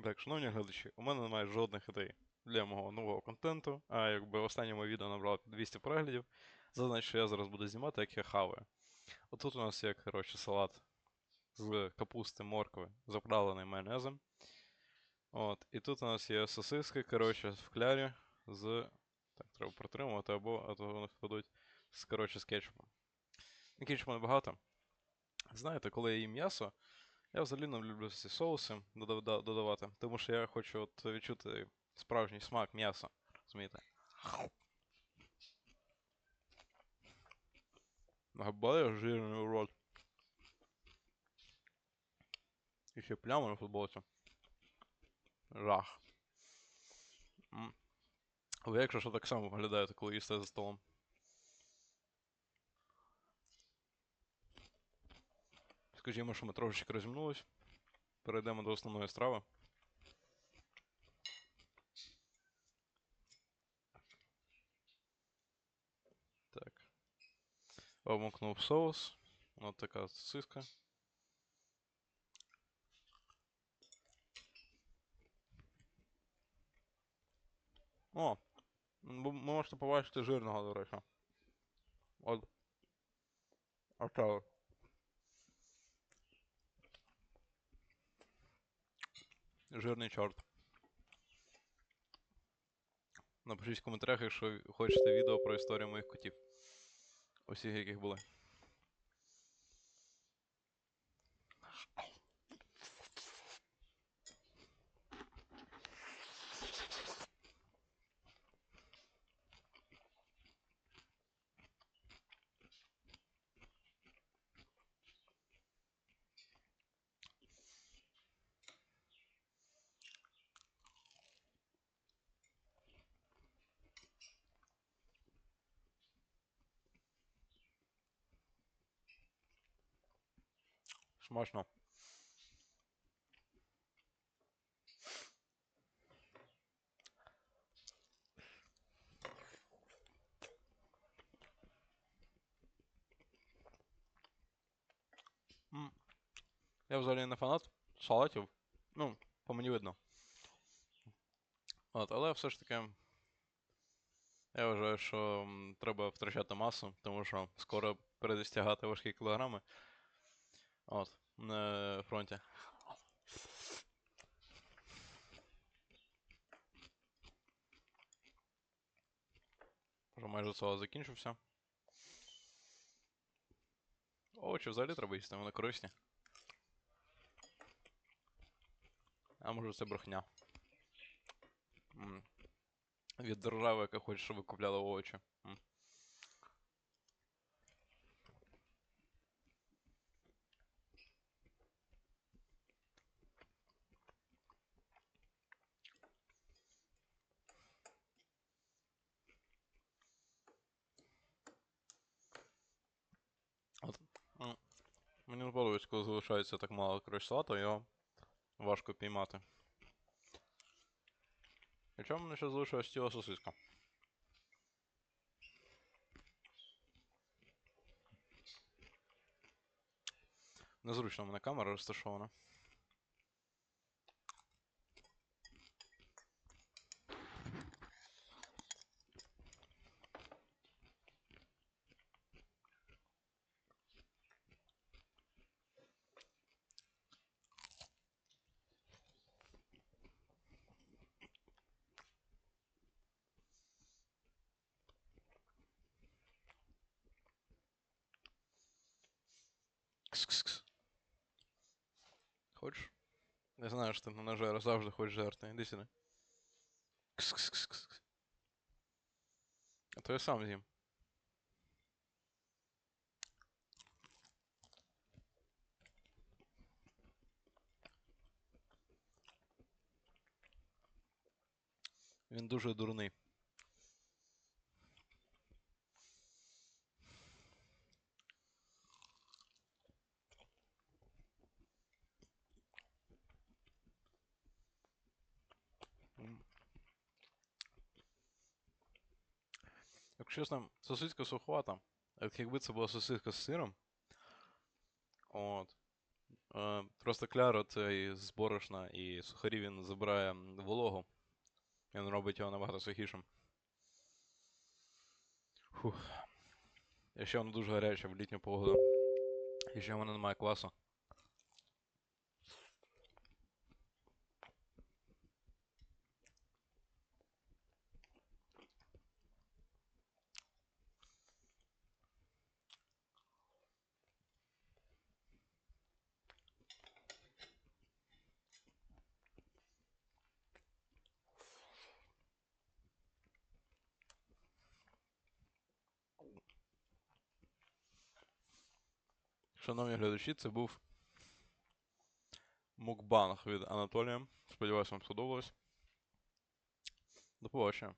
Так, шановні глядачі, у мене немає жодних ідей для мого нового контенту, а якби останнє моє відео набрало 200 переглядів, це значить, що я зараз буду знімати, як я хаваю. Отут у нас є, коротше, салат з капусти, моркви, заправлений майонезом. От, і тут у нас є сосиски, коротше, в клярі з. Так, треба протримувати, або а то вони впадуть з, коротше, з кетчупом. Кетчупу небагато. Знаєте, коли я їм м'ясо, я взагалі не люблю ці соуси додавати, тому що я хочу от відчути справжній смак м'яса. Розумієте? Габає жирний урод. І ще пляма на футболці. Жах. Ви якщо що так само виглядаєте, коли їсте за столом. Скажімо, що ми трошечки розімнулись. Перейдемо до основної страви. Так. Обмокнув соус. Ось така сосиска. О! Ви можете побачити жирного, до речі. От. Оце. Жирний чорт. Напишіть в коментарях, якщо хочете відео про історію моїх котів. Усіх, яких були. Смачно. Я взагалі не фанат салатів. Ну, по мені видно. От, але все ж таки. Я вважаю, що треба втрачати масу, тому що скоро перестягати важкі кілограми. От, на фронті. Вже майже соус закінчився. Овочі взагалі треба їсти, вони корисні. А може це брехня. М. Від держави, яка хоче, щоб ви купляли овочі м, Мені не подобається, коли залишається так мало коротше, то його важко піймати. І чому мені ще залишилась ціла сосиска. Незручно в мене камера розташована. Кс-кс-кс. Хочеш? Я знаю, що ти на ножері завжди хочеш жерти. Іди сюди. Кс-кс-кс-кс. А то я сам з'їм. Він дуже дурний. Якщо чесно, сосиска суховата. Як якби це була сосиска з сиром. От. Е, Просто кляро цей з борошна і сухарів він забирає вологу. Він робить його набагато сухішим. Фух. І ще воно дуже гаряче в літню погоду. І ще воно немає квасу. Шановні глядачі, це був мукбанг від Анатолія. Сподіваюсь, вам сподобалось. До побачення.